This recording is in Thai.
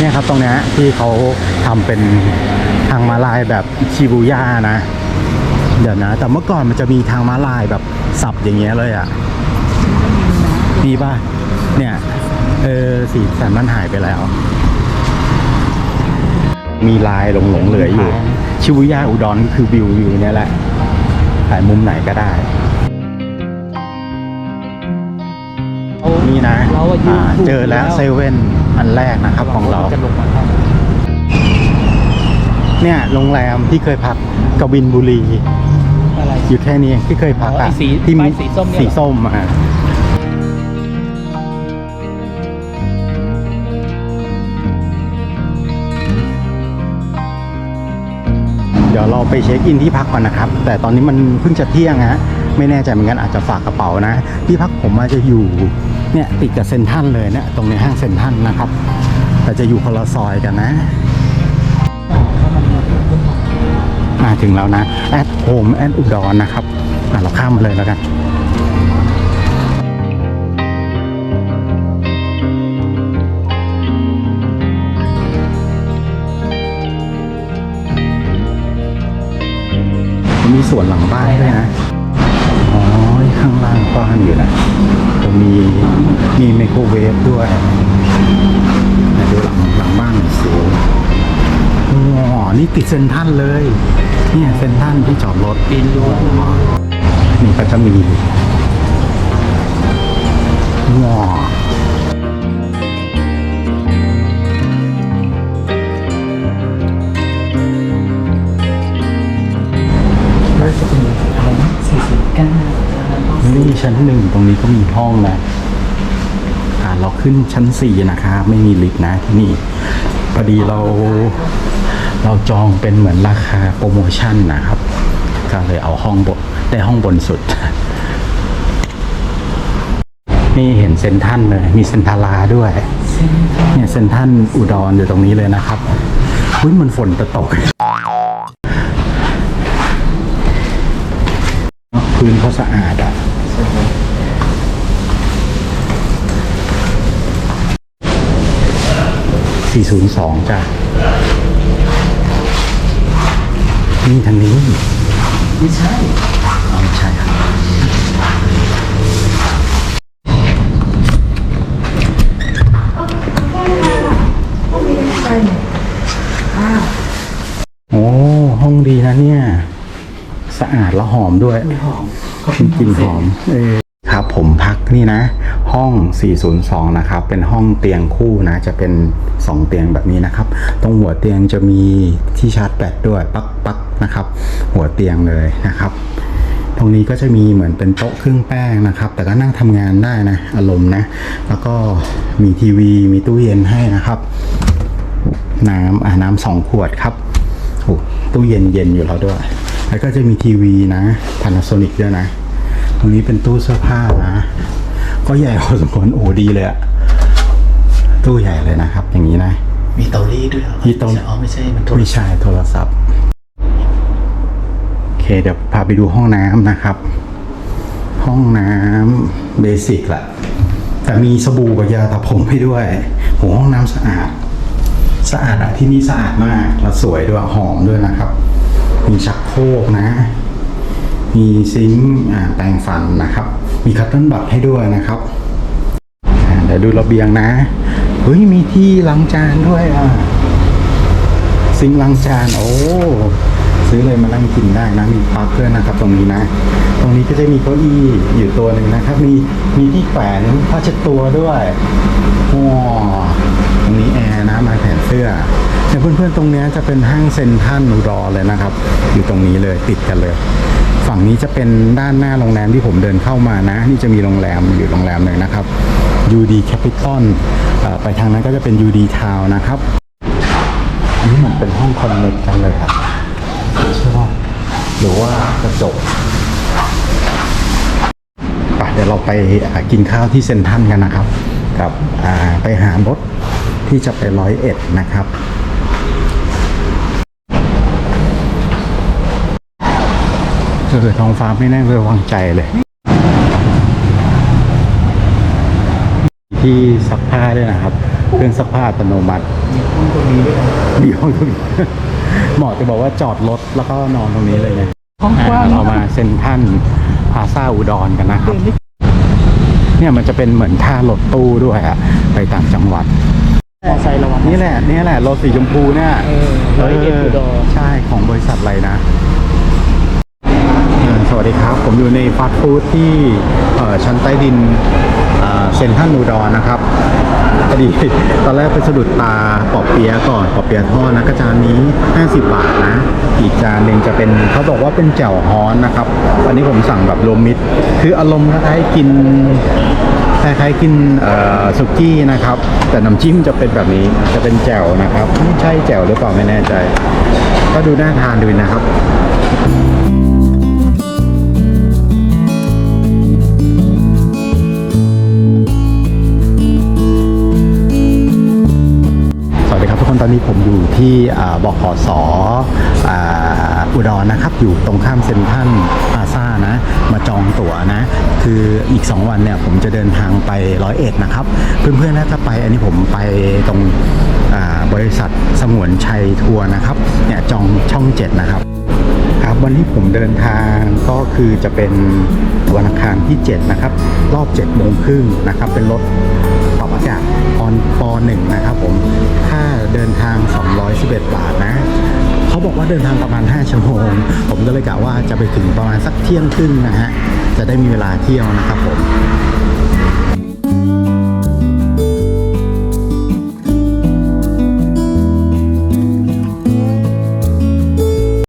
เนี่ยครับตรงเนี้ยที่เขาทำเป็นทางม้าลายแบบชิบูย่านะ เดี๋ยวนะ แต่เมื่อก่อนมันจะมีทางม้าลายแบบสับอย่างเงี้ยเลยอะ่ะมีป่ะเนี่ยเออสีสันมันหายไปแล้ว มีลายหลงหลงๆเหลืออยู่ ชิบูย่าอุดรก็คือวิววิวเนี่ยแหละถ่ายมุมไหนก็ได้นี่นะเราอะยืนอ่าถูกเจอแล้วแล้วเซเว่น อันแรกนะครับของเราจะลงมาข้างเนี่ยโรงแรมที่เคยพักกบินบุรี อะไร อยู่แค่นี้เองที่เคยพักอ๋ออะไอ้สีที่ป้ายสีส้มเนี่ยเหรอ สีส้มอะเดี๋ยวเราไปเช็คอินที่พักก่อนนะครับ แต่ตอนนี้มันเพิ่งจะเที่ยงฮะ ไม่แน่ใจเหมือนกันอาจจะฝากกระเป๋านะ ที่พักผมอาจจะอยู่เนี่ยติดกับเซนทันเลยเนี่ยตรงในห้างเซนทันนะครับแต่จะอยู่คนละซอยกันนะมาถึงแล้วนะแอดโฮมแอดอุดรนะครับเราข้ามมาเลยแล้วกันมีสวนหลังบ้านด้วยนะางล่างกว้างอยู่นะตรงมีมีไมโครเวฟด้วยดูหลังหลังบ้านหน่อยสิว้าวนี่ติดเซนทันเลย เนี่ยเซนทันที่จอดรถปีนรั้วนี่ก็จะมีว้าวแล้วจะเป็นอะไรนะสี่สิบเก้า นี่ชั้นหนึ่งตรงนี้ก็มีห้องนะอ่าเราขึ้นชั้นสี่นะครับไม่มีลิฟต์นะที่นี่พอดีเราเราจองเป็นเหมือนราคาโปรโมชั่นนะครับ ก็เลยเอาห้องบนได้ห้องบนสุด นี่เห็นเซนทันเลย มีเซนทาราด้วย เนี่ยเซนทันอุดรอยู่ตรงนี้เลยนะครับอุ้ยมันฝนจะตก พื้นเขาสะอาดอะ 402จ้ะนี่ทางนี้ ไม่ใช่ไม่ใช่ครับโอ้ ห้องดีนะเนี่ย สะอาดและหอมด้วยหอมเขากลิ่นหอมเออครับผมพักนี่นะ ห้อง 402 นะครับ เป็นห้องเตียงคู่นะ จะเป็น 2 เตียงแบบนี้นะครับ ตรงหัวเตียงจะมีที่ชาร์จแบตด้วยปักปักนะครับ หัวเตียงเลยนะครับ ตรงนี้ก็จะมีเหมือนเป็นโต๊ะเครื่องแป้งนะครับ แต่ก็นั่งทำงานได้นะ อารมณ์นะ แล้วก็มีทีวีมีตู้เย็นให้นะครับ น้ำอ่าน้ำสองขวดครับโอ้ตู้เย็นเย็นอยู่แล้วด้วย แล้วก็จะมีทีวีนะ Panasonic ด้วยนะ ตรงนี้เป็นตู้เสื้อผ้านะ ก็ใหญ่พอสมควรโอ้ดีเลยอะตู้ใหญ่เลยนะครับ อย่างนี้นะ มีเตารีดด้วยเหรอมีเตาอ๋อไม่ใช่มันโทรไม่ใช่โทรศัพท์โอเคเดี๋ยวพาไปดูห้องน้ำนะครับ ห้องน้ำเบสิกแหละแต่มีสบู่กับยาตะผมให้ด้วยโหห้องน้ำสะอาด สะอาดอะที่นี่สะอาดมากและสวยด้วยหอมด้วยนะครับ มีชักโครกนะ มีซิงค์อ่าแปรงฟันนะครับ มีคัตเติ้ลบัตให้ด้วยนะครับเดี๋ยวดูระเบียงนะเฮ้ยมีที่ล้างจานด้วยอะซิงค์ล้างจานโอ้ซื้อเลยมานั่งกินได้นะ มีปลั๊กด้วยนะครับ ตรงนี้นะ ตรงนี้ก็จะมีเก้าอี้อยู่ตัวหนึ่งนะครับ มีมีที่แขวนผ้าเช็ดตัวด้วยว้ตรงนี้แอร์นะมาแขวนเสื้อ เพื่อนๆตรงนี้จะเป็นห้างเซ็นทรัลนูรอเลยนะครับ อยู่ตรงนี้เลยติดกันเลย ฝั่งนี้จะเป็นด้านหน้าโรงแรมที่ผมเดินเข้ามานะ นี่จะมีโรงแรมอยู่โรงแรมหนึ่งนะครับ UD Capital เอ่อไปทางนั้นก็จะเป็น UD Town นะครับนนี้เหมือนเป็นห้องคอนเนคกันเลยครับใช่ป่ะหรือว่ากระจกไปเดี๋ยวเราไปกินข้าวที่เซนทรันกันนะครับ กับไปหารถที่จะไปร้อยเอ็ดนะครับ เออท้องฟ้าไม่แน่เลยวังใจเลย ที่ซักผ้าด้วยนะครับ เครื่องซักผ้าอัตโนมัติ มีห้องตรงนี้ด้วยมีห้องตรงนี้เหมาะจะบอกว่าจอดรถแล้วก็นอนตรงนี้เลยนะห้องกว้าง เรามาเซ็นทรัลพาซาอุดรกันนะครับเดินได้เนี่ยมันจะเป็นเหมือนท่ารถตู้ด้วยอะไปต่างจังหวัด มอไซค์ระวังนี่แหละนี่แหละรถสีชมพูเนี่ยเออร้อยเอ็ดอุดร ใช่ของบริษัทอะไรนะเออสวัสดีครับ ผมอยู่ในฟาสต์ฟู้ดที่ชั้นใต้ดินเซ็นทรัลอุดรนนะครับพอดีตอนแรกไปสะดุดตาปอบเปียก่อนปอบเปียทอดนะก็จานนี้ 50 บาทนะ อีกจานหนึ่งจะเป็นเขาบอกว่าเป็นแจ่วฮ้อนนะครับ อันนี้ผมสั่งแบบรวมมิตร คืออารมณ์คล้ายๆกินคล้ายๆกินสุกี้นะครับ แต่น้ำจิ้มจะเป็นแบบนี้จะเป็นแจ่วนะครับไม่ใช่แจ่วหรือเปล่าไม่แน่ใจ ก็ดูน่าทานดูนะครับ นตอนนี้ผมอยู่ที่บขสออุดรนะครับ อยู่ตรงข้ามเซ็นทรัลพาซ่านะ มาจองตั๋วนะ คืออีก 2 วันเนี่ยผมจะเดินทางไปร้อยเอ็ดนะครับ เพื่อนๆน่าจะไปอันนี้ผมไปตรงบริษัทสงวนชัยทัวร์นะครับ เนี่ยจองช่อง 7 นะครับครับวันที่ผมเดินทางก็คือจะเป็นวันอังคารที่ 7 นะครับ รอบ7โมงครึ่งนะครับ เป็นรถปรับอากาศ ปอนปหนึ่งนะครับผมค่าเดินทาง 211 บาทนะเขาบอกว่าเดินทางประมาณ 5ชั่วโมง ผมก็เลยกะว่าจะไปถึงประมาณสักเที่ยงครึ่งนะฮะจะได้มีเวลาเที่ยวนะครับผม